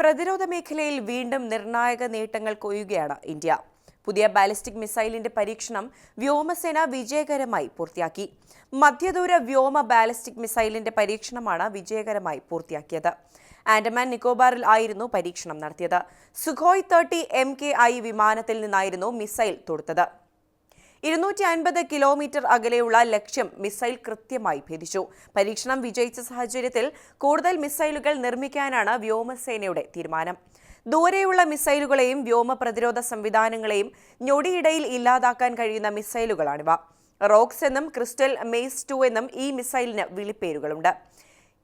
പ്രതിരോധ മേഖലയിൽ വീണ്ടും നിർണായക നേട്ടങ്ങൾ കൊയ്യുകയാണ് ഇന്ത്യ. പുതിയ ബാലിസ്റ്റിക് മിസൈലിന്റെ പരീക്ഷണം വ്യോമസേന വിജയകരമായി പൂർത്തിയാക്കി. മധ്യദൂര വ്യോമ ബാലിസ്റ്റിക് മിസൈലിന്റെ പരീക്ഷണമാണ് വിജയകരമായി പൂർത്തിയാക്കിയത്. ആൻഡമാൻ നിക്കോബാറിൽ ആയിരുന്നു പരീക്ഷണം നടത്തിയത്. Sukhoi thirty M K I വിമാനത്തിൽ നിന്നായിരുന്നു മിസൈൽ തൊടുത്തത്. ഇരുന്നൂറ്റി അൻപത് കിലോമീറ്റർ അകലെയുള്ള ലക്ഷ്യം മിസൈൽ കൃത്യമായി ഭേദിച്ചു. പരീക്ഷണം വിജയിച്ച സാഹചര്യത്തിൽ കൂടുതൽ മിസൈലുകൾ നിർമ്മിക്കാനാണ് വ്യോമസേനയുടെ തീരുമാനം. ദൂരെയുള്ള മിസൈലുകളെയും വ്യോമ പ്രതിരോധ സംവിധാനങ്ങളെയും ഞൊടിയിടയിൽ ഇല്ലാതാക്കാൻ കഴിയുന്ന മിസൈലുകളാണിവ. റോക്സ് എന്നും ക്രിസ്റ്റൽ മെയ്സ് ടു എന്നും ഈ മിസൈലിന് വിളിപ്പേരുകളുണ്ട്.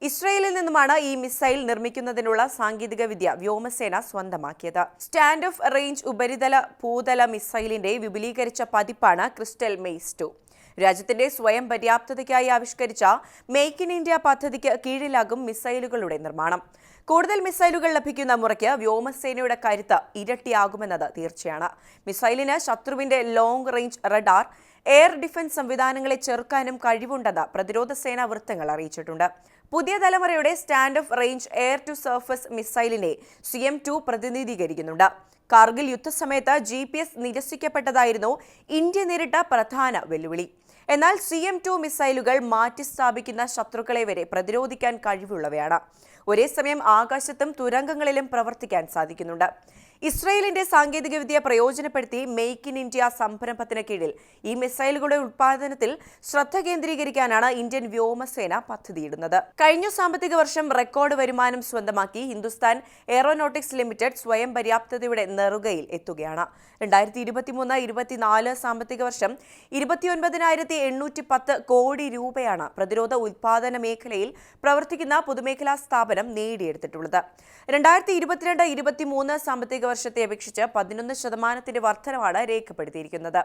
ഇസ്രയേലിൽ നിന്നുമാണ് ഈ മിസൈൽ നിർമ്മിക്കുന്നതിനുള്ള സാങ്കേതിക വിദ്യ വ്യോമസേന സ്വന്തമാക്കിയത്. സ്റ്റാൻഡ് ഓഫ് റേഞ്ച് ഉപരിതല ഭൂതല മിസൈലിന്റെ വിപുലീകരിച്ച പതിപ്പാണ് ക്രിസ്റ്റൽ മെയ്സ് ടു രാജ്യത്തിന്റെ സ്വയം പര്യാപ്തതയ്ക്കായി ആവിഷ്കരിച്ച മേക്ക് ഇൻ ഇന്ത്യ പദ്ധതിക്ക് കീഴിലാകും മിസൈലുകളുടെ നിർമ്മാണം. കൂടുതൽ മിസൈലുകൾ ലഭിക്കുന്ന മുറയ്ക്ക് വ്യോമസേനയുടെ കരുത്ത് ഇരട്ടിയാകുമെന്നത് തീർച്ചയാണ്. മിസൈലിന് ശത്രുവിന്റെ long range radar air defence സംവിധാനങ്ങളെ ചെറുക്കാനും കഴിവുണ്ടെന്ന് പ്രതിരോധ സേനാ വൃത്തങ്ങൾ അറിയിച്ചിട്ടുണ്ട്. പുതിയ തലമുറയുടെ stand off range air to surface മിസൈലിനെ C M two പ്രതിനിധീകരിക്കുന്നുണ്ട്. കാർഗിൽ യുദ്ധസമയത്ത് ജി പി എസ് നിരസിക്കപ്പെട്ടതായിരുന്നു ഇന്ത്യ നേരിട്ട പ്രധാന വെല്ലുവിളി. എന്നാൽ സി എം ടു മിസൈലുകൾ മാറ്റിസ്ഥാപിക്കുന്ന ശത്രുക്കളെ വരെ പ്രതിരോധിക്കാൻ കഴിവുള്ളവയാണ്. ഒരേ സമയം ആകാശത്തും തുരങ്കങ്ങളിലും പ്രവർത്തിക്കാൻ സാധിക്കുന്നുണ്ട്. ഇസ്രയേലിന്റെ സാങ്കേതികവിദ്യ പ്രയോജനപ്പെടുത്തി മെയ്ക്ക് ഇൻ ഇന്ത്യ സംരംഭത്തിന് കീഴിൽ ഈ മിസൈലുകളുടെ ഉത്പാദനത്തിൽ ശ്രദ്ധ കേന്ദ്രീകരിക്കാനാണ് ഇന്ത്യൻ വ്യോമസേന പദ്ധതിയിടുന്നത്. കഴിഞ്ഞ സാമ്പത്തിക വർഷം റെക്കോർഡ് വരുമാനം സ്വന്തമാക്കി ഹിന്ദുസ്ഥാൻ എയറോനോട്ടിക്സ് ലിമിറ്റഡ് സ്വയം പര്യാപ്തതയുടെ നെറുകയിൽ എത്തുകയാണ്. രണ്ടായിരത്തി ഇരുപത്തിമൂന്ന് ഇരുപത്തിനാല് സാമ്പത്തിക വർഷം ഇരുപത്തിയൊൻപതിനായിരത്തി എണ്ണൂറ്റി പത്ത് കോടി രൂപയാണ് പ്രതിരോധ ഉത്പാദന മേഖലയിൽ പ്രവർത്തിക്കുന്ന പൊതുമേഖലാ സ്ഥാപനം നേടിയെടുത്തിട്ടുള്ളത്. രണ്ടായിരത്തി ഇരുപത്തിരണ്ട് ഇരുപത്തിമൂന്ന് സാമ്പത്തിക വർഷത്തെ അപേക്ഷിച്ച് പതിനൊന്ന് ശതമാനത്തിന്റെ വർധനമാണ് രേഖപ്പെടുത്തിയിരിക്കുന്നത്.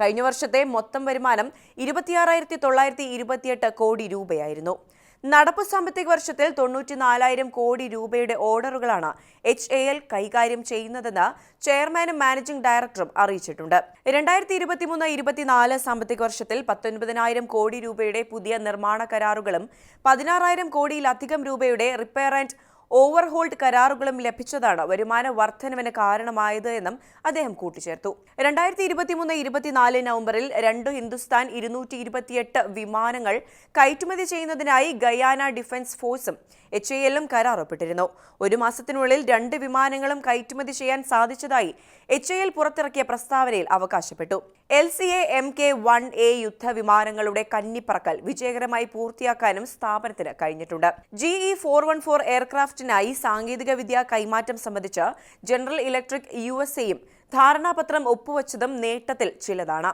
കഴിഞ്ഞ വർഷത്തെ മൊത്തം വരുമാനം ഇരുപത്തിയാറായിരത്തി തൊള്ളായിരത്തി ഇരുപത്തിയെട്ട് കോടി രൂപയായിരുന്നു. നടപ്പ് സാമ്പത്തിക വർഷത്തിൽ തൊണ്ണൂറ്റിനാലായിരം കോടി രൂപയുടെ ഓർഡറുകളാണ് എച്ച് എ എൽ കൈകാര്യം ചെയ്യുന്നതെന്ന് ചെയർമാനും മാനേജിംഗ് ഡയറക്ടറും അറിയിച്ചിട്ടുണ്ട്. രണ്ടായിരത്തി ഇരുപത്തിമൂന്ന് ഇരുപത്തിനാല് സാമ്പത്തിക വർഷത്തിൽ പത്തൊൻപതിനായിരം കോടി രൂപയുടെ പുതിയ നിർമ്മാണ കരാറുകളും പതിനാറായിരം കോടിയിലധികം രൂപയുടെ റിപ്പയർ ആൻഡ് ഓവർഹോൾഡ് കരാറുകളും ലഭിച്ചതാണ് വരുമാന വർധനവിന് കാരണമായത് എന്നും അദ്ദേഹം കൂട്ടിച്ചേർത്തു. രണ്ടായിരത്തി ഇരുപത്തിമൂന്ന് ഇരുപത്തിനാല് നവംബറിൽ രണ്ട് ഹിന്ദുസ്ഥാൻ ഇരുന്നൂറ്റി ഇരുപത്തിയെട്ട് വിമാനങ്ങൾ കയറ്റുമതി ചെയ്യുന്നതിനായി ഗയാന ഡിഫൻസ് ഫോഴ്സും എച്ച് എ എല്ലും കരാർ ഒപ്പിട്ടിരുന്നു ഒരു മാസത്തിനുള്ളിൽ രണ്ട് വിമാനങ്ങളും കയറ്റുമതി ചെയ്യാൻ സാധിച്ചതായി എച്ച് എ എൽ പുറത്തിറക്കിയ പ്രസ്താവനയിൽ അവകാശപ്പെട്ടു. L C A M K one A യുദ്ധവിമാനങ്ങളുടെ കന്നിപ്പറക്കൽ വിജയകരമായി പൂർത്തിയാക്കാനും സ്ഥാപനത്തിന് കഴിഞ്ഞിട്ടുണ്ട്. G E four one four എയർക്രാഫ്റ്റിനായി സാങ്കേതിക വിദ്യ കൈമാറ്റം സംബന്ധിച്ച് ജനറൽ ഇലക്ട്രിക് യു എസ് എയും ധാരണാപത്രം ഒപ്പുവച്ചതും നേട്ടത്തിൽ ചിലതാണ്.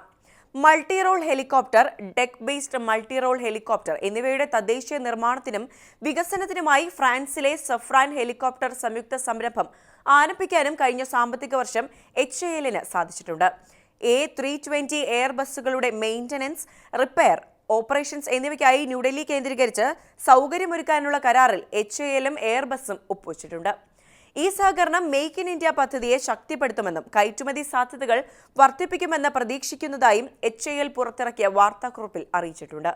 Multi role helicopter deck based multi role helicopter എന്നിവയുടെ തദ്ദേശീയ നിർമ്മാണത്തിനും വികസനത്തിനുമായി ഫ്രാൻസിലെ സഫ്രാൻ ഹെലികോപ്റ്റർ സംയുക്ത സംരംഭം ആരംഭിക്കാനും കഴിഞ്ഞ സാമ്പത്തിക വർഷം എച്ച് എ എല്ലിന് സാധിച്ചിട്ടുണ്ട്. എ ത്രീ ട്വന്റി എയർ ബസ്സുകളുടെ മെയിന്റനൻസ് റിപ്പയർ ഓപ്പറേഷൻസ് എന്നിവയ്ക്കായി ന്യൂഡൽഹി കേന്ദ്രീകരിച്ച് സൗകര്യമൊരുക്കാനുള്ള കരാറിൽ എച്ച് എ എല്ലും എയർബസും ഒപ്പുവച്ചിട്ടുണ്ട്. ഈ സഹകരണം മെയ്ക്ക് ഇൻ ഇന്ത്യ പദ്ധതിയെ ശക്തിപ്പെടുത്തുമെന്നും കയറ്റുമതി സാധ്യതകൾ വർദ്ധിപ്പിക്കുമെന്ന് പ്രതീക്ഷിക്കുന്നതായും എച്ച് ഐ എൽ പുറത്തിറക്കിയ വാർത്താക്കുറിപ്പിൽ അറിയിച്ചിട്ടുണ്ട്.